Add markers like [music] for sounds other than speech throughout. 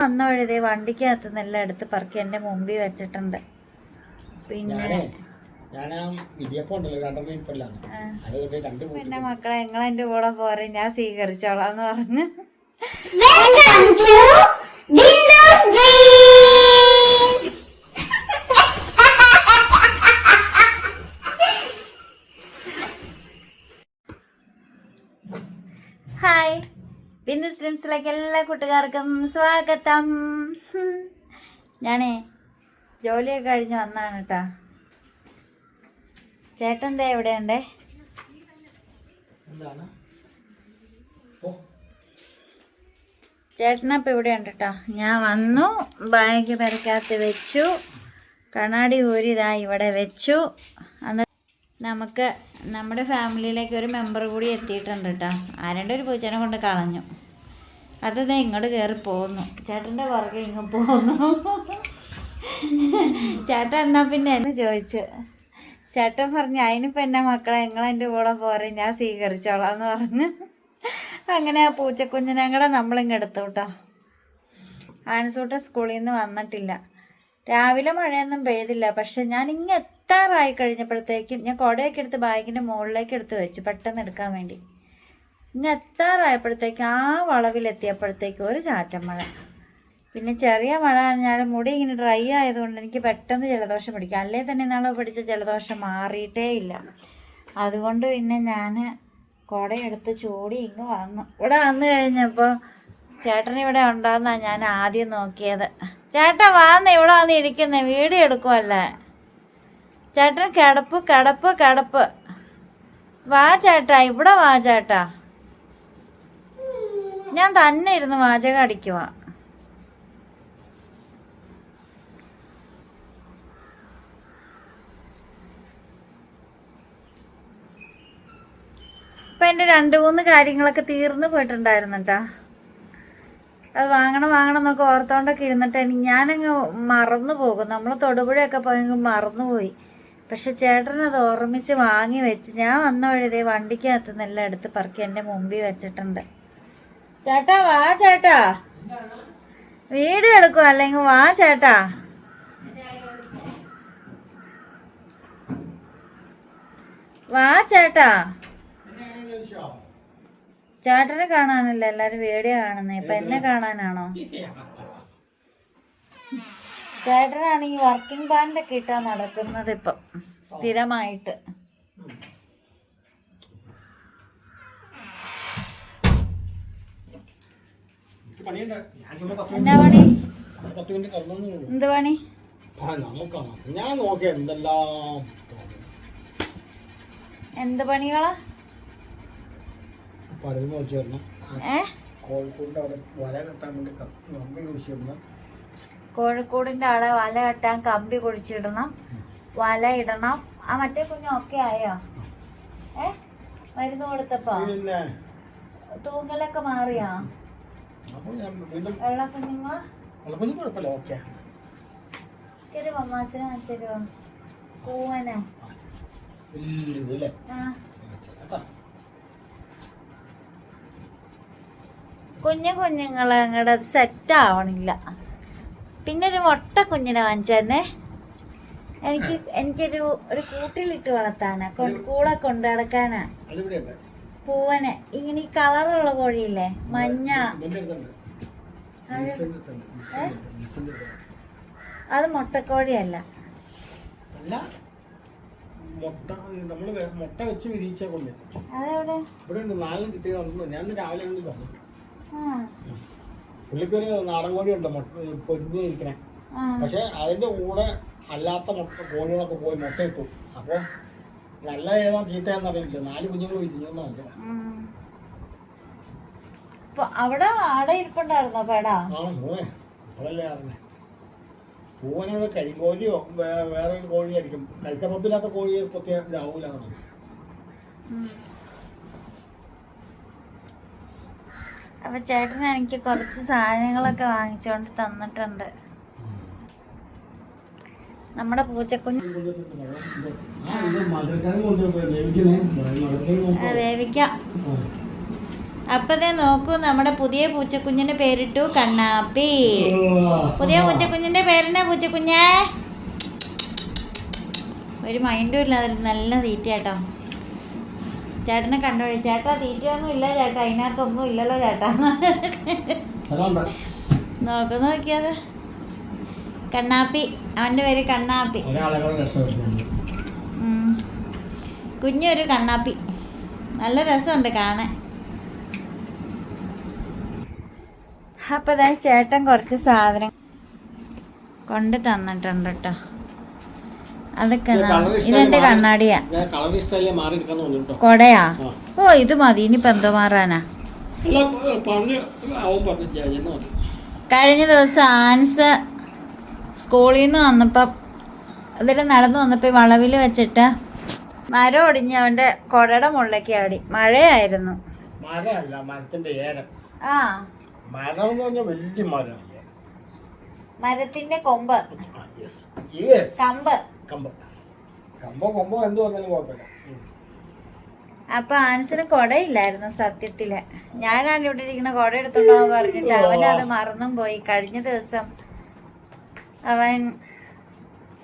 വന്ന വഴുതേ വണ്ടിക്കകത്ത് നിന്നെല്ലാം എടുത്ത് പറക്കി എന്റെ മുമ്പിൽ വെച്ചിട്ടുണ്ട്. പിന്നെ പിന്നെ മക്കളെ നിങ്ങൾ എന്റെ കൂടെ പോരെ ഞാൻ സ്വീകരിച്ചോളാന്ന് പറഞ്ഞ്. ബിന്ദു സ്ട്രീംസിലേക്ക് എല്ലാ കൂട്ടുകാർക്കും സ്വാഗതം. ഞാനേ ജോലിയൊക്കെ കഴിഞ്ഞ് വന്നാണ് കേട്ടാ. ചേട്ടന്റെ എവിടെയുണ്ടേ? ചേട്ടനപ്പം ഇവിടെ ഉണ്ട് കേട്ടോ. ഞാൻ വന്നു ബാഗ് പെരക്കകത്ത് വെച്ചു കണ്ണാടി ഊരിതായി ഇവിടെ വെച്ചു. അന്ന് നമുക്ക് നമ്മുടെ ഫാമിലിയിലേക്ക് ഒരു മെമ്പർ കൂടി എത്തിയിട്ടുണ്ട് കേട്ടോ. ആരുടെ ഒരു പൂച്ചനെ കൊണ്ട് കളഞ്ഞു. അത് ദേ ഇങ്ങോട്ട് കയറി പോന്നു. ചേട്ടന്റെ പുറകെ ഇങ്ങ് പോന്നു. ചേട്ടൻ എന്നാ പിന്നെ എന്നെ ചോദിച്ചു. ചേട്ടൻ പറഞ്ഞു അതിനിപ്പോൾ എന്റെ മക്കളെ? നിങ്ങളെന്റെ കൂടെ പോരെ ഞാൻ സ്വീകരിച്ചോളാം എന്ന് പറഞ്ഞു. അങ്ങനെ പൂച്ചക്കുഞ്ഞിനെ കൂടെ നമ്മളിങ്ങ് എടുത്തു കേട്ടോ ആനസൂട്ട സ്കൂളിൽ നിന്ന് വന്നിട്ടില്ല. രാവിലെ മഴയൊന്നും പെയ്തില്ല. പക്ഷെ ഞാൻ ഇങ്ങ് എത്താറായി കഴിഞ്ഞപ്പോഴത്തേക്കും ഞാൻ കുടയൊക്കെ എടുത്ത് ബാഗിന്റെ മുകളിലേക്ക് എടുത്ത് വെച്ചു പെട്ടെന്ന് എടുക്കാൻ വേണ്ടി. ഇങ്ങ് എത്താറായപ്പോഴത്തേക്ക് ആ വളവിലെത്തിയപ്പോഴത്തേക്കും ഒരു ചാറ്റം മഴ. പിന്നെ ചെറിയ മഴ കഴിഞ്ഞാൽ മുടി ഇങ്ങനെ ഡ്രൈ ആയതുകൊണ്ട് എനിക്ക് പെട്ടെന്ന് ജലദോഷം പിടിക്കും. അല്ലേ തന്നെ നാളെ പിടിച്ച ജലദോഷം മാറിയിട്ടേ ഇല്ല. അതുകൊണ്ട് പിന്നെ ഞാൻ കുടയെടുത്ത് ചൂടി ഇങ്ങ് വന്നു. ഇവിടെ വന്നു കഴിഞ്ഞപ്പോൾ ചേട്ടൻ ഇവിടെ ഉണ്ടാകുന്നാണ് ഞാൻ ആദ്യം നോക്കിയത്. ചേട്ടൻ വാന്ന് ഇവിടെ വന്ന് ഇരിക്കുന്നേ വീഡിയോ എടുക്കുമല്ലേ ചേട്ടൻ കിടപ്പ് കിടപ്പ് കിടപ്പ്. വാ ചേട്ടാ ഇവിടെ വാ ചേട്ടാ. ഞാൻ തന്നെ ഇരുന്ന് വാചകം അടിക്കുവാ. ഇപ്പം എന്റെ രണ്ട് മൂന്ന് കാര്യങ്ങളൊക്കെ തീർന്നു പോയിട്ടുണ്ടായിരുന്നു കേട്ടോ അത് വാങ്ങണം വാങ്ങണം എന്നൊക്കെ ഓർത്തോണ്ടൊക്കെ ഇരുന്നിട്ട് ഞാനങ്ങ് മറന്നു പോകും. നമ്മൾ തൊടുപുഴയൊക്കെ പോയെങ്കിൽ മറന്നുപോയി പക്ഷെ ചേട്ടൻ അത് ഓർമ്മിച്ച് വാങ്ങി വെച്ച് ഞാൻ വന്ന വഴുതേ വണ്ടിക്കകത്ത് നിന്നെല്ലാം എടുത്ത് പറക്കി എന്റെ മുമ്പിൽ വെച്ചിട്ടുണ്ട്. ചേട്ടാ വാ ചേട്ടാ. വീഡിയോ എടുക്കും അല്ലെങ്കിൽ വാ ചേട്ടാ. വാ ചേട്ടാ. ചേട്ടനെ കാണാനല്ല എല്ലാരും വീഡിയോ കാണുന്നേ. ഇപ്പൊ എന്നെ കാണാനാണോ? ചേട്ടനാണ് ഈ വർക്കിംഗ് ബാൻഡൊക്കെ ഇട്ടാ നടക്കുന്നത് ഇപ്പം സ്ഥിരമായിട്ട്. പണി? എന്ത് ഞാൻ നോക്കിയ എന്തെല്ലാം എന്ത് പണികളാ? പടുന്ന് വെച്ച് തരണം അവിടെ വല കെട്ടാൻ വേണ്ടി കമ്പി കോഴിക്കോടിന്റെ അവിടെ വല കെട്ടാൻ കമ്പി കുഴിച്ചിടണം. വല ഇടണം. ആ മറ്റേ കുഞ്ഞു കുഞ്ഞൊക്കെ ആയോ? ഏ? മരുന്ന് കൊടുത്തപ്പോ? തൂങ്ങലൊക്കെ മാറിയോ? അപ്പോൾ ഞാൻ വീണ്ടും കുഴപ്പമില്ല ഓക്കെ മമ്മാസിനെ കേട്ടോ കുഞ്ഞു കുഞ്ഞുങ്ങളെ അങ്ങടെ സെറ്റ് ആവണില്ല പിന്നെ ഒരു മുട്ട കുഞ്ഞിനെ വാങ്ങിച്ചെന്നെ എനിക്ക് എനിക്കൊരു ഒരു കൂട്ടിലിട്ട് വളർത്താനാ കൂടെ കൊണ്ടു നടക്കാനാ പൂവനെ. ഇങ്ങനെ ഈ കളറുള്ള കോഴിയില്ലേ? മഞ്ഞ. അത് മുട്ടക്കോഴിയല്ല. മുട്ട മുട്ട വെച്ച് വിരിയിച്ച കൊള്ളി. അതെവിടെ? ഇവിടെ ഉണ്ട് നാലും കിട്ടിയ ഞാൻ ഇന്ന് രാവിലെ പറഞ്ഞു പുള്ളിക്കൊരു നാടൻ കോഴി ഉണ്ട് മുട്ട പൊരിഞ്ഞിരിക്കണേ പക്ഷെ അതിന്റെ കൂടെ അല്ലാത്ത മുട്ട കോഴികളൊക്കെ പോയി മുട്ട ഇട്ടു. അപ്പോൾ നല്ല ഏതാ ചീത്ത എന്നറിയില്ല നാല് കുഞ്ഞുങ്ങൾ വിരിഞ്ഞു അവിടെ ആടെ ഇരിപ്പുണ്ടായിരുന്നോ പേടാ? ആ മൂവേ. അപ്പോഴല്ലേ അറിഞ്ഞേ. പൂവനത് കരിങ്കോഴിയോ വേറെ ഒരു കോഴിയായിരിക്കും കഴിക്കപ്പത്തില്ലാത്ത കോഴിയെ കൊത്തിയ ഇതാവൂല. അപ്പൊ ചേട്ടൻ എനിക്ക് കുറച്ച് സാധനങ്ങളൊക്കെ വാങ്ങിച്ചോണ്ട് തന്നിട്ടുണ്ട്. നമ്മുടെ പൂച്ചക്കുഞ്ഞ് വേവിക്കാം. അപ്പതേ നോക്കൂ നമ്മുടെ പുതിയ പൂച്ചക്കുഞ്ഞിന്റെ പേരിട്ടു കണ്ണാപ്പി. പുതിയ പൂച്ചക്കുഞ്ഞിന്റെ പേരെന്നാ പൂച്ചക്കുഞ്ഞേ? ഒരു മൈൻഡും ഇല്ല അതിൽ നല്ല തീറ്റയാട്ടോ. ചേട്ടനെ കണ്ടോഴി ചേട്ടാ തീറ്റയൊന്നും ഇല്ല ചേട്ടാ. അതിനകത്തൊന്നും ഇല്ലല്ലോ ചേട്ടാ. നോക്ക് നോക്കിയത് കണ്ണാപ്പി. അവന്റെ പേര് കണ്ണാപ്പി. കുഞ്ഞൊരു കണ്ണാപ്പി. നല്ല രസമുണ്ട് കാണാൻ. അപ്പോൾ ഇതാ ചേട്ടൻ കുറച്ച് സാധനം കൊണ്ട് തന്നിട്ടുണ്ട് കേട്ടോ അതൊക്കെ ഇതെന്റെ കണ്ണാടിയാ. കൊടയാ? ഓ ഇത് മതി. ഇനിയിപ്പോ എന്തോ മാറാനാ. കഴിഞ്ഞ ദിവസം ആൻസ് സ്കൂളിൽ നിന്ന് വന്നപ്പം അതിൽ നടന്നു വന്നപ്പോൾ വളവിൽ വെച്ചിട്ട് മരം ഒടിഞ്ഞ് അവന്റെ കുടയുടെ മുകളിലേക്ക് ആടി മഴയായിരുന്നു. മരമല്ല മരത്തിന്റെ ഏരം ആ. മരം എന്ന് പറഞ്ഞാൽ വലിയ മരം. മരത്തിന്റെ കൊമ്പ്. കമ്പ്. കമ്പം. കമ്പോ കൊമ്പോ എന്ത് പറഞ്ഞാലും കുഴപ്പമില്ല. ഉം. അപ്പൊ ആൻസിന് കൊടയില്ലായിരുന്നു സത്യത്തിൽ. ഞാനാണ് ഇവിടെ ഇരിക്കുന്ന കൊട എടുത്തോണ്ടോ പറഞ്ഞിട്ട് അവനത് മറന്നും പോയി. കഴിഞ്ഞ ദിവസം അവൻ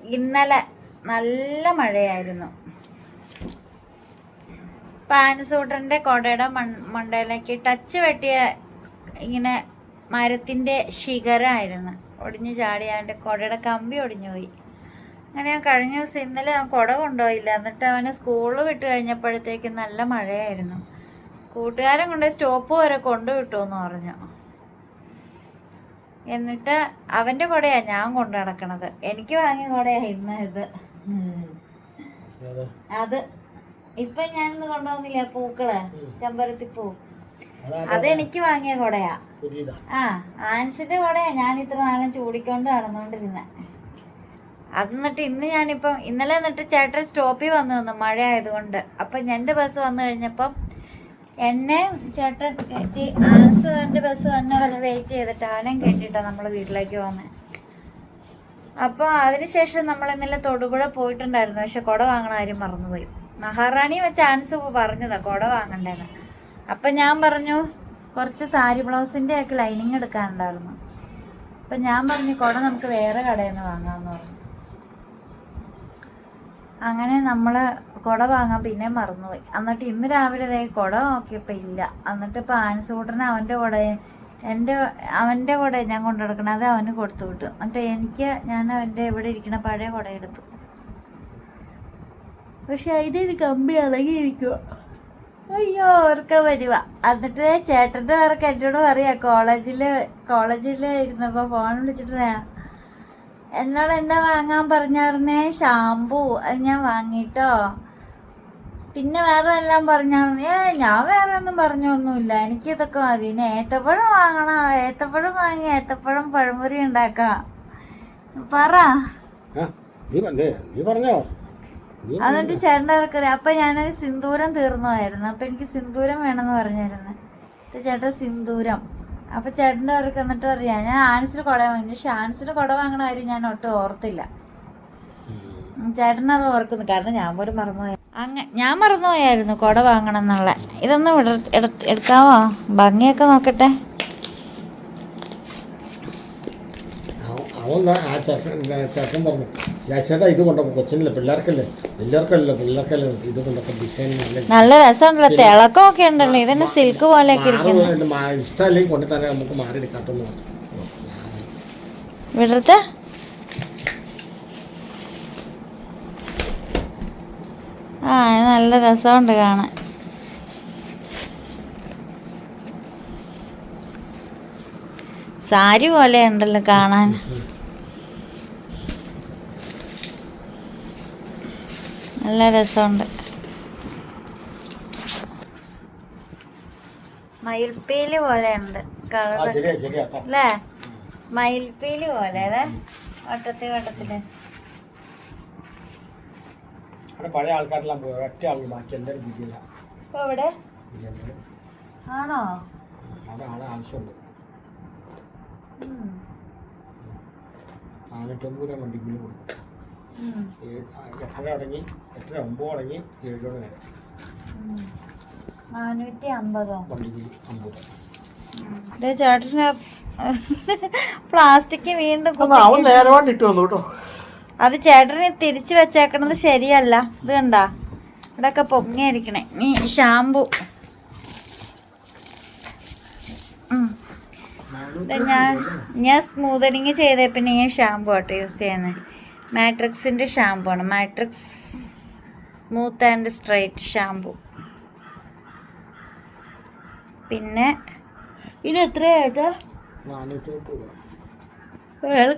ഇന്നലെ നല്ല മഴയായിരുന്നു. പാൻസൂട്ടന്റെ കൊടയുടെ മൺ മണ്ടയിലേക്ക് ടച്ച് വെട്ടിയ ഇങ്ങനെ മരത്തിന്റെ ശിഖരായിരുന്നു. ഒടിഞ്ഞു ചാടി അവന്റെ കൊടയുടെ കമ്പി ഒടിഞ്ഞു പോയി. അങ്ങനെ ഞാൻ കഴിഞ്ഞ ദിവസം ഇന്നലെ ഞാൻ കുട കൊണ്ടുപോയില്ല. എന്നിട്ട് അവനെ സ്കൂളിൽ വിട്ട് കഴിഞ്ഞപ്പോഴത്തേക്ക് നല്ല മഴയായിരുന്നു. കൂട്ടുകാരൻ കൊണ്ട് സ്റ്റോപ്പ് വരെ കൊണ്ടുവിട്ടു എന്ന് പറഞ്ഞു. എന്നിട്ട് അവന്റെ കുടയാ ഞാൻ കൊണ്ടു നടക്കണത്. എനിക്ക് വാങ്ങിയ കുടയാ ഇന്ന് ഇത്. അത് ഇപ്പൊ ഞാൻ ഇന്ന് കൊണ്ടുവന്നില്ല പൂക്കൾ? ചെമ്പരത്തി പൂ. അതെനിക്ക് അത് എനിക്ക് വാങ്ങിയ കുടയാ. ആ ആൻസിന്റെ കുടയാ ഞാൻ ഇത്ര നാളും ചൂടിക്കൊണ്ട് നടന്നുകൊണ്ടിരുന്നെ അത് എന്നിട്ട് ഇന്ന് ഞാനിപ്പം ഇന്നലെ എന്നിട്ട് ചേട്ടൻ സ്റ്റോപ്പിൽ വന്നു നിന്നു മഴ ആയതുകൊണ്ട് അപ്പം എന്റെ ബസ് വന്നു കഴിഞ്ഞപ്പം എന്നെ ചേട്ടൻ കയറ്റി ആൻസ് എന്റെ ബസ് വന്ന വരെ വെയിറ്റ് ചെയ്തിട്ട് ആനയും കയറ്റിയിട്ടാണ് നമ്മൾ വീട്ടിലേക്ക് വന്നത് അപ്പോൾ അതിനുശേഷം നമ്മൾ ഇന്നലെ തൊടുപുഴ പോയിട്ടുണ്ടായിരുന്നു. പക്ഷെ കുട വാങ്ങണ കാര്യം മറന്നുപോയി. മഹാറാണി വെച്ച് ആൻസ് പറഞ്ഞതാണ് കുട വാങ്ങണ്ടേന്ന്. അപ്പം ഞാൻ പറഞ്ഞു കുറച്ച് സാരി ബ്ലൗസിന്റെ ഒക്കെ ലൈനിങ് എടുക്കാനുണ്ടായിരുന്നു. അപ്പം ഞാൻ പറഞ്ഞു കുട നമുക്ക് വേറെ കടയിൽ നിന്ന് വാങ്ങാമെന്ന് പറഞ്ഞു. അങ്ങനെ നമ്മൾ കുട വാങ്ങാൻ പിന്നെ മറന്നുപോയി. എന്നിട്ട് ഇന്ന് രാവിലെ ദേ കുട നോക്കിയപ്പോൾ ഇല്ല. എന്നിട്ട് ഇപ്പോൾ ആൻസൂട്ടന് അവന്റെ കുട എന്റെ അവന്റെ കുട ഞാൻ കൊണ്ടു നടക്കണം അത് അവന് കൊടുത്തു വിട്ടു. എന്നിട്ട് എനിക്ക് ഞാൻ അവന്റെ ഇവിടെ ഇരിക്കുന്ന പഴയ കുട എടുത്തു. പക്ഷെ അതിന്റെ ഒരു കമ്പി ഇളകിയിരിക്കുക അയ്യോ ഓർക്ക വരുവ എന്നിട്ട് ദേ ചേട്ടന്റെ പേർക്ക് എന്നോട് പറയാ കോളേജിൽ കോളേജിൽ ഇരുന്നപ്പോൾ ഫോൺ വിളിച്ചിട്ട് എന്നോട് എന്താ വാങ്ങാൻ പറഞ്ഞായിരുന്നേ ഷാമ്പു അത് ഞാൻ വാങ്ങിട്ടോ. പിന്നെ വേറെ എല്ലാം പറഞ്ഞായിരുന്നു ഏ ഞാൻ വേറെ ഒന്നും പറഞ്ഞൊന്നുമില്ല. എനിക്കിതൊക്കെ മതി. ഇനി ഏത്തപ്പഴം വാങ്ങണം? ഏത്തപ്പഴം വാങ്ങി ഏത്തപ്പഴം പഴംപൊരി ഉണ്ടാക്കാം. പറ. എന്നിട്ട് ചേട്ടന്റെ അപ്പൊ ഞാനൊരു സിന്ദൂരം തീർന്നു ആയിരുന്നു അപ്പൊ എനിക്ക് സിന്ദൂരം വേണമെന്ന് പറഞ്ഞായിരുന്നു. ചേട്ടാ സിന്ദൂരം. അപ്പൊ ചേട്ടന്റെ പേർക്ക് എന്നിട്ട് പറയാ ഞാൻ ആൻസിന് കുട വാങ്ങി പക്ഷെ ആൻസിന് കുട വാങ്ങണ കാര്യം ഞാൻ ഒട്ടും ഓർത്തില്ല. ചേട്ടനത് ഓർക്കുന്നു. കാരണം ഞാൻ പോലും മറന്നുപോയ. അങ്ങ ഞാൻ മറന്നുപോയായിരുന്നു കുട വാങ്ങണം എന്നുള്ള. ഇതൊന്നും എടുക്കാവോ? ഭംഗിയൊക്കെ നോക്കട്ടെ. അവൻ- ആ ചെക്കൻ പറഞ്ഞു. ചേട്ടാ ഇത് കൊണ്ടോ കൊച്ചിനല്ലേ പിള്ളേർക്കല്ലേ? പിള്ളേർക്കല്ലോ പിള്ളേർക്കല്ലേ ഇത് കൊണ്ടൊക്കെ ഡിസൈൻ നല്ല രസമുണ്ടല്ലോ തിളക്കമൊക്കെ ഉണ്ടല്ലോ ഇതന്നെ സിൽക്ക് പോലെയൊക്കെ. മാ- ഇഷ്ടമല്ലെങ്കിൽ കൊണ്ടു തന്നെ നമുക്ക് മാറി എടുക്കാട്ടെന്ന് പറഞ്ഞു വിടർത്ത്. ആ നല്ല രസമുണ്ട് കാണാൻ. സാരി പോലെ ഉണ്ടല്ലോ കാണാൻ. നല്ല രസമുണ്ട്. മയിൽപ്പീലി പോലെയുണ്ട്. കളർ അല്ലേ? മയിൽപ്പീലി പോലെ അല്ലേ? വട്ടത്തിൽ വട്ടത്തിൽ പഴയ ആൾക്കാരെല്ലാം പോയി. ഒറ്റ ആൾ ബാക്കി എല്ലാവരും ബിരിയില്ല ഇവിടെ ആണോ? അവിടെ ആളെ ആവശ്യമുണ്ട്. നാനൂറ്റമ്പത് രൂപ കൊടുക്കും. എട്ടര അടങ്ങി എട്ടര ഒമ്പത് അടങ്ങി ഏഴോട് വരെ. നാനൂറ്റി അമ്പതോ? അമ്പത്. ചേട്ടന് പ്ലാസ്റ്റിക് വീണ്ടും അവൻ നേരമായിട്ട് ഇട്ട് വന്നു കേട്ടോ. അത് ചേട്ടന് തിരിച്ചു വെച്ചേക്കണത് ശരിയല്ല. ഇത് കണ്ടാ? ഇവിടൊക്കെ പൊങ്ങിയിരിക്കണേ. നീ ഷാമ്പു ഞാൻ ഞാൻ സ്മൂതനിങ് ചെയ്തേ പിന്നെ ഈ ഷാമ്പു ആട്ടോ യൂസ് ചെയ്യുന്നത് മാട്രിക്സിന്റെ ഷാമ്പു ആണ്. Matrix smooth and straight shampoo പിന്നെ ഇത് എത്രയായിട്ടാ?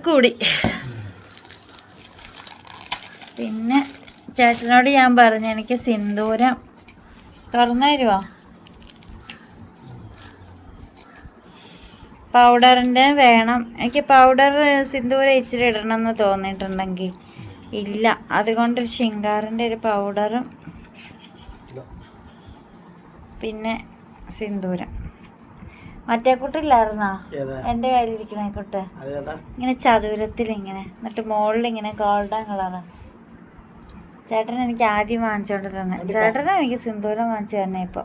കൂടി. പിന്നെ ചേട്ടനോട് ഞാൻ പറഞ്ഞു എനിക്ക് സിന്ദൂരം തുറന്നു തരുമോ പൗഡറിന്റെ വേണം. എനിക്ക് പൗഡർ സിന്ദൂരം ഇച്ചിരി ഇടണം എന്ന് തോന്നിയിട്ടുണ്ടെങ്കിൽ ഇല്ല. അതുകൊണ്ട് ശിങ്കാറിന്റെ ഒരു പൗഡറും പിന്നെ സിന്ദൂരം. മറ്റേ കുട്ടില്ലായിരുന്നോ എന്റെ കയ്യിലിരിക്കണ കുട്ട്. ഇങ്ങനെ ചതുരത്തിൽ ഇങ്ങനെ എന്നിട്ട് മുകളിൽ ഇങ്ങനെ ഗോൾഡൻ കളറ്. ചേട്ടൻ എനിക്ക് ആദ്യം വാങ്ങിച്ചോണ്ട് തന്നെ. ചേട്ടനാ എനിക്ക് സിന്ദൂരം വാങ്ങിച്ചു തന്നെ ഇപ്പൊ.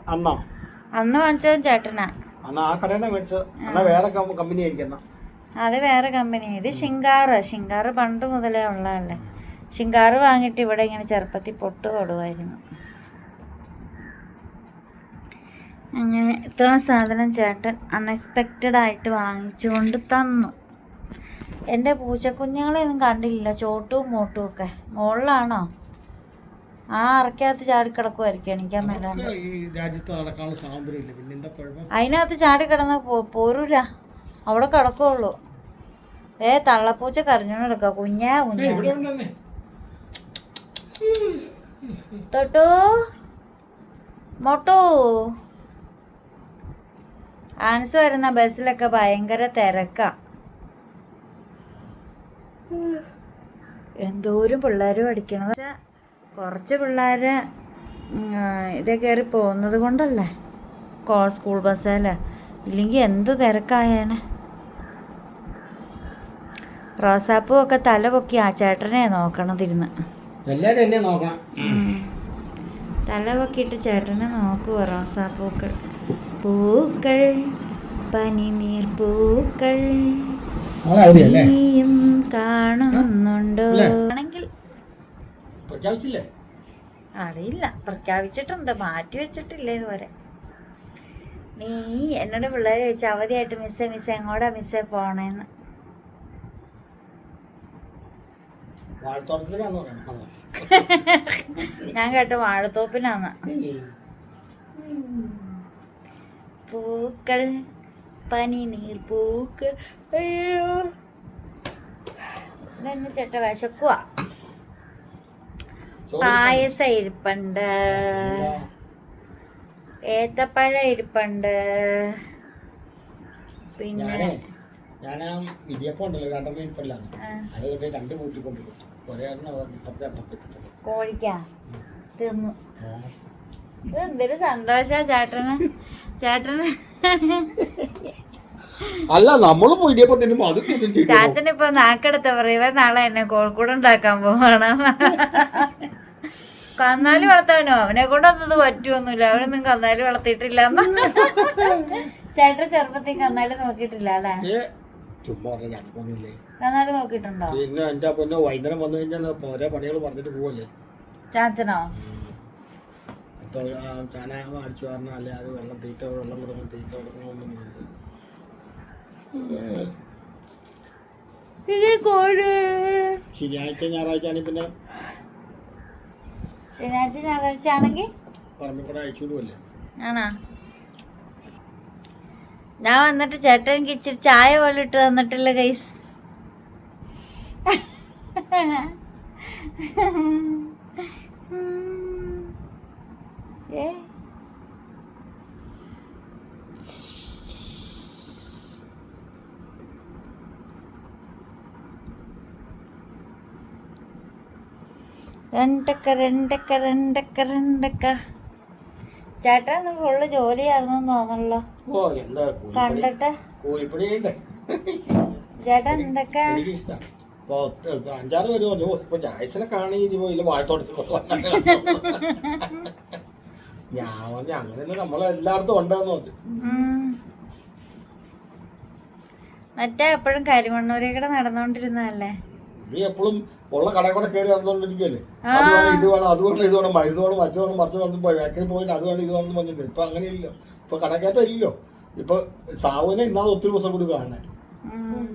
അന്ന് വാങ്ങിച്ചതും ചേട്ടനാ. അന്ന് ആ കടയിൽ മേടിച്ചത്. എന്നാ വേറെ കമ്പനി ആയിരിക്കുന്ന എന്നാ അത് വേറെ കമ്പനി ഇത് ഷിങ്കാറ് ഷിങ്കാറ് പണ്ട് മുതലേ ഉള്ളതല്ലേ. ഷിങ്കാറ് വാങ്ങിട്ട് ഇവിടെ ഇങ്ങനെ ചെറുപ്പത്തിൽ പൊട്ട് തൊടുമായിരുന്നു അങ്ങനെ ഇത്ര സാധനം ചേട്ടൻ അൺഎക്സ്പെക്റ്റഡ് ആയിട്ട് വാങ്ങിച്ചുകൊണ്ട് തന്നു. എന്റെ പൂച്ചക്കുഞ്ഞുങ്ങളെയൊന്നും കണ്ടില്ല. ചോട്ടും മോട്ടും ഒക്കെ. മുകളിലാണോ ആ അറക്കകത്ത് ചാടിക്കിടക്കുമായിരിക്കും എണീക്കാൻ മേലാണ്ട് ഈ രാജ്യത്ത് നടക്കാനുള്ള സ്വാതന്ത്ര്യം ഇല്ല പിന്നെ എന്താ കുഴപ്പം? അതിനകത്ത് ചാടി കിടന്ന പോരൂല. അവിടെ കിടക്കുള്ളൂ ഏ തള്ളപ്പൂച്ച കരഞ്ഞോണ്ട് കിടക്കുക കുഞ്ഞാ ഏയ്, കുഞ്ഞാ. ഇവിടെ ഉണ്ടെന്നേ തൊട്ടു. മൊട്ടു. ആൻസ് വരുന്ന ബസ്സിലൊക്കെ ഭയങ്കര തിരക്കാ. എന്തോരും പിള്ളേരും അടിക്കണത് പക്ഷെ കുറച്ച് പിള്ളേർ ഇതേ കയറി പോകുന്നത് കൊണ്ടല്ലേ? കോ സ്കൂൾ ബസ്സിൽ ഇല്ലെങ്കിൽ എന്ത് തിരക്കായേനെ? റോസാപ്പൂ ഒക്കെ തല പൊക്കി ആ ചേട്ടനെ നോക്കണതിരുന്ന് തല പൊക്കിയിട്ട് ചേട്ടനെ നോക്കുക റോസാപ്പൂക്കൾ? പൂക്കൾ പനിനീർ പൂക്കൾ നീയും കാണുന്നുണ്ടോ? പ്രഖ്യാപിച്ചില്ലേ? അറിയില്ല. പ്രഖ്യാപിച്ചിട്ടുണ്ട്. മാറ്റി വെച്ചിട്ടില്ല ഇതുവരെ. നീ എന്നോട് പിള്ളേർ ചോദിച്ചു അവധിയായിട്ട് മിസ്സേ മിസ്സേ എങ്ങോട്ടാ മിസ്സേ പോണേന്ന്? ഞാൻ കേട്ട വാഴത്തോപ്പിനാന്ന് പൂക്കൾ പനി നീർ പൂക്കൾ അയ്യോ ചേട്ട വിശക്കുവാ. പായസം ഇരിപ്പുണ്ട് ഏത്തപ്പഴം ഇരിപ്പുണ്ട് പിന്നെ ഞാൻ ആ ഇടിയപ്പം ഉണ്ടല്ലോ രണ്ടെണ്ണം ഇരിപ്പല്ലാന്ന് ആ, അത് കൊണ്ട് രണ്ട് കൂട്ടിക്കൊണ്ടിരിക്കും ഒരേ. കോഴിക്കാ? തിന്നു. എന്തൊരു സന്തോഷ ചേട്ടന്. ചേട്ടന് [laughs] അല്ല നമ്മൾ ഇടിയപ്പം തിന്നുമ്പോ അത് ചാച്ചൻ ഇപ്പൊ നാക്കെടുത്ത പറയുക നാളെ എന്നെ കോഴിക്കൂട് ഉണ്ടാക്കാൻ പോവാണ്. കന്നാലി വളർത്താനോ അവനെ കൊണ്ടൊന്നും പറ്റുമൊന്നുമില്ല അവനൊന്നും [laughs] കന്നാലി വളർത്തിയിട്ടില്ല ചേട്ടൻ ചെറുപ്പത്തിൽ കന്നാലി നോക്കിയിട്ടില്ല അല്ലേ? ചുമ്മാ പറഞ്ഞ ചാച്ചപ്പൊന്നുമില്ലേ കന്നാലി നോക്കിയിട്ടുണ്ടോ? പിന്നെ എന്റെ പൊന്നെ വൈകുന്നേരം വന്നു കഴിഞ്ഞാൽ ഓരോ പണികൾ പറഞ്ഞിട്ട് പോവല്ലേ? ചാച്ചനോ? ചാന അടിച്ചു പറഞ്ഞാൽ അത് വെള്ളം തീറ്റ വെള്ളം കൊടുക്കണം തീറ്റ കൊടുക്കണമെന്നും. ശനിയാഴ്ച ഞായറാഴ്ച ആണെങ്കിൽ പിന്നെ ശനിയാഴ്ച ഞായറാഴ്ച ആണെങ്കിൽ പറമ്പിൽ കൂടെ അയച്ചു വിടുമല്ലേ ആണോ? ഞാൻ വന്നിട്ട് ചേട്ടൻ എനിക്ക് ഇച്ചിരി ചായ പോലെ ഇട്ട് തന്നിട്ടില്ല ഗൈസ് ഏ രണ്ടക്ക രണ്ടക്ക രണ്ടക്ക രണ്ടക്ക. ചേട്ടാ ഇന്ന് ഫുള്ള് ജോലിയായിരുന്നു തോന്നണല്ലോ കണ്ടിട്ട്? കൂലിപ്പണി ചെയ്യണ്ടേ? ചേട്ടാ എന്തൊക്കെ? അഞ്ചാറ് പേര് പറഞ്ഞു "ഓ, ഇപ്പൊ ജായ്സിനെ കാണി ഇനി പോയില്ല വാഴത്തോട്ടത്തിൽ ഞാൻ പറഞ്ഞു അങ്ങനെയല്ല നമ്മളെല്ലായിടത്തും ഉണ്ടെന്ന് വെച്ചു. മറ്റേ എപ്പോഴും കരിമണ്ണൂരേക്കടെ നടന്നോണ്ടിരുന്നതല്ലേ? നീ എപ്പോഴും ഉള്ള കടയിൽ കൂടെ കയറി നടന്നുകൊണ്ടിരിക്കുകയല്ലേ? ആ. അത് വേണം ഇത് വേണം അത് വേണം ഇത് വേണം മരുന്ന് വേണം മറ്റു വേണം മറിച്ച് വേണം പോയി വേക്കറി പോയിട്ട് അത് വേണം ഇത് വേണം എന്ന് പറഞ്ഞിട്ട് ഇപ്പൊ അങ്ങനെയില്ല. ഇപ്പൊ കടക്കകത്ത ഇല്ലല്ലോ. ഇപ്പൊ സാവുവിനെ ഇന്നാളെ ഒത്തിരി ദിവസം കൂടി കാണണേ. ഉം.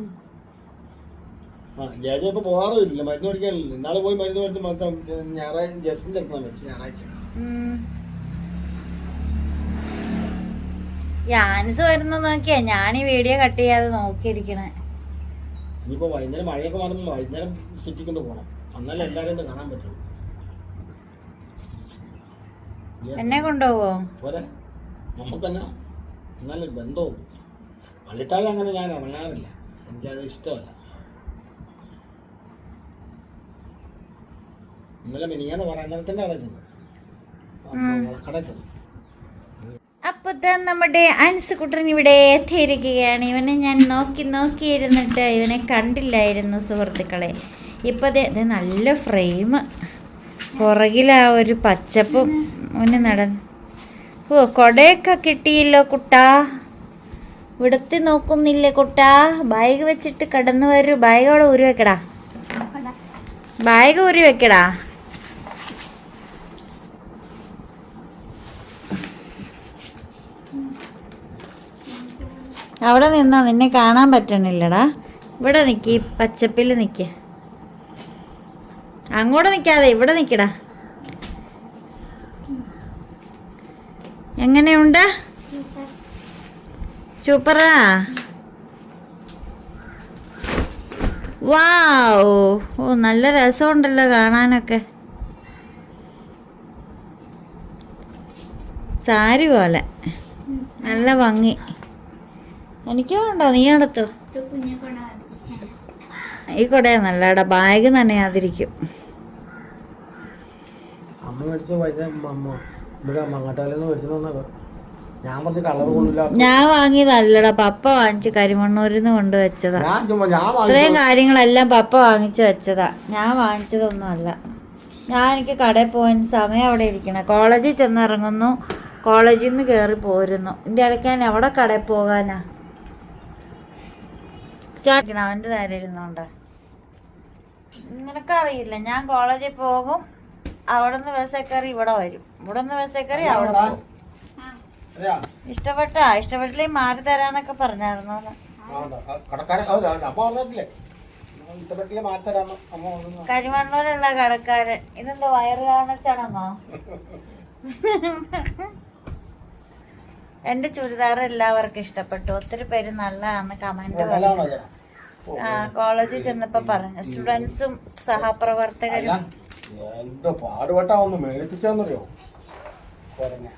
ആ ജയജ ഇപ്പൊ പോകാറില്ല മരുന്ന് മേടിക്കാനില്ല ഇന്നാളെ പോയി മരുന്ന് മേടിച്ച് മൊത്തം ഞായറാഴ്ച ജസ്റ്റിന്റെ അടുത്താണ് വെച്ച് ഞായറാഴ്ച. ഉം. വരുന്ന നോക്കിയാ ഞാൻ ഈ വീഡിയോ കട്ട് ചെയ്യാതെ നോക്കിയിരിക്കണേ. ഇനിയിപ്പോ വൈകുന്നേരം മഴയൊക്കെ മാറുമ്പോൾ വൈകുന്നേരം സിറ്റിക്കൊന്ന് പോകണം അന്നല്ല എല്ലാവരും ഒന്ന് കാണാൻ പറ്റും എന്നെ കൊണ്ടുപോവോ? പോരെ. നമുക്കെന്നാ? എന്നാലും ബന്ധവും. പള്ളിത്താഴെ അങ്ങനെ ഞാൻ ഇറങ്ങാറില്ല. എനിക്കത് ഇഷ്ടമല്ല. ഇന്നലെ മിനിങ്ങാന്ന് പറയാൻ നേരത്തിന്റെ കടയിൽ ചെന്നു ഇതാ നമ്മുടെ അൻസുകുട്ടൻ ഇവിടെ എത്തിയിരിക്കുകയാണ്. ഇവനെ ഞാൻ നോക്കി നോക്കിയിരുന്നിട്ട് ഇവനെ കണ്ടില്ലായിരുന്നു സുഹൃത്തുക്കളെ. ഇപ്പൊ ദേ ദേ നല്ല ഫ്രെയിം പുറകിൽ ആ ഒരു പച്ചപ്പും മുന്നെ നടൻ ഓ കൊടയൊക്കെ കിട്ടിയല്ലോ കുട്ടാ. ഇവിടുത്തെ നോക്കുന്നില്ലേ കുട്ടാ? ബാഗ് വെച്ചിട്ട് കടന്നു വരൂ. ബാഗ് അവിടെ ഊരി വെക്കടാ. ബാഗ് ഊരി വെക്കടാ. അവിടെ നിന്നാ നിന്നെ കാണാൻ പറ്റണില്ലടാ. ഇവിടെ നിക്ക് പച്ചപ്പിൽ നിക്ക്. അങ്ങോട്ട് നിൽക്കാതെ ഇവിടെ നിക്കടാ. എങ്ങനെയുണ്ട്? സൂപ്പറാ. വാവ്. ഓ നല്ല രസമുണ്ടല്ലോ കാണാനൊക്കെ. സാരി പോലെ. നല്ല ഭംഗി. എനിക്ക് വേണ്ട നീ എടുത്തു. ഈ കൊടയാ നല്ലടാ ബാഗ് നനയാതിരിക്കും ഞാൻ വാങ്ങിയതല്ലടാ പപ്പ വാങ്ങിച്ച് കരിമണ്ണൂരിൽ നിന്ന് കൊണ്ടുവച്ചതാ ഇത്രയും കാര്യങ്ങളെല്ലാം പപ്പ വാങ്ങിച്ചു വെച്ചതാ. ഞാൻ വാങ്ങിച്ചതൊന്നും അല്ല. ഞാൻ എനിക്ക് കടയിൽ പോകാൻ സമയം അവിടെ ഇരിക്കണം. കോളേജിൽ ചെന്നിറങ്ങുന്നു. കോളേജിൽ നിന്ന് കയറി പോരുന്നു. ഇതിന്റെ ഇടയ്ക്ക് ഞാൻ എവിടെ കടയിൽ പോകാനാ? ചാടിക്കണം അവന്റെ നേരെ ഇരുന്നോണ്ട്. നിനക്കറിയില്ല ഞാൻ കോളേജിൽ പോകും അവിടെ നിന്ന് ബസ്സിൽ കയറി ഇവിടെ വരും. ഇവിടെ നിന്ന് ബസ്സിൽ കയറി അവിടെ പോകും? ഇഷ്ടപ്പെട്ടാ ഇഷ്ടപ്പെട്ടില്ലേ മാറി തരാന്നൊക്കെ പറഞ്ഞായിരുന്നു കരിമണ്ണൂരുള്ള കടക്കാരൻ. ഇതെന്താ വയറ് കാണിച്ചാണെന്നോ [laughs] എന്റെ ചുരിദാർ എല്ലാവർക്കും ഇഷ്ടപ്പെട്ടു. ഒത്തിരി പേര് നല്ലതാന്ന് കമന്റ് പറഞ്ഞു ആ കോളേജിൽ ചെന്നപ്പോ പറഞ്ഞു. സ്റ്റുഡൻസും സഹപ്രവർത്തകരും എന്തോ പാടുപെട്ടാ ഒന്ന് മേടിപ്പിച്ചാന്നറിയോ? കുറഞ്ഞ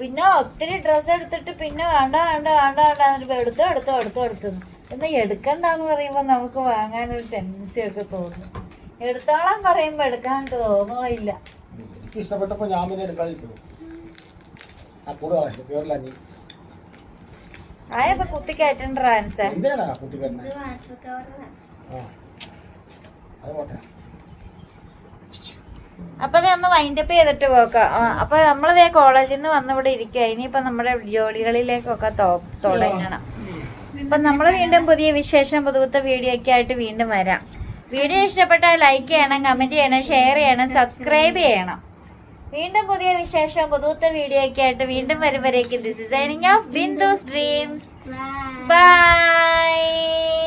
പിന്നെ ഒത്തിരി ഡ്രസ്സ് എടുത്തിട്ട് പിന്നെ വേണ്ട വേണ്ട വേണ്ട വേണ്ട എടുത്തു എടുത്തോ എടുത്തോ എടുത്തോ. എന്നാ എടുക്കണ്ടെന്ന് പറയുമ്പോ നമുക്ക് വാങ്ങാനൊരു ടെൻഡൻസി ഒക്കെ തോന്നും. എടുത്തോളാൻ പറയുമ്പോ എടുക്കാൻ തോന്നുകയില്ല. എനിക്ക് ഇഷ്ടപ്പെട്ടപ്പോ ഞാൻ പിന്നെ എടുക്കാതിരിക്കും ആ കൂടുതൽ കേറില്ല നീ ആയപ്പോ കുത്തി കയറ്റണ്ട അപ്പൊ ദേ ഒന്ന് വൈൻഡപ്പ് ചെയ്തിട്ട് പോക്കാം. അപ്പൊ നമ്മളിതേ കോളേജിൽ നിന്ന് വന്നിവിടെ ഇരിക്കുക ഇനിയിപ്പൊ നമ്മുടെ ജോലികളിലേക്കൊക്കെ തുടങ്ങണം. അപ്പൊ നമ്മൾ വീണ്ടും പുതിയ വിശേഷം പുതുപുത്ത വീഡിയോ ഒക്കെ ആയിട്ട് വീണ്ടും വരാം. വീഡിയോ ഇഷ്ടപ്പെട്ടാൽ ലൈക്ക് ചെയ്യണം കമന്റ് ചെയ്യണം ഷെയർ ചെയ്യണം സബ്സ്ക്രൈബ് ചെയ്യണം. വീണ്ടും പുതിയ വിശേഷം പുതുത്ത വീഡിയോ ഒക്കെ ആയിട്ട് വീണ്ടും വരും വരേക്കും this is signing off Bindu dreams bye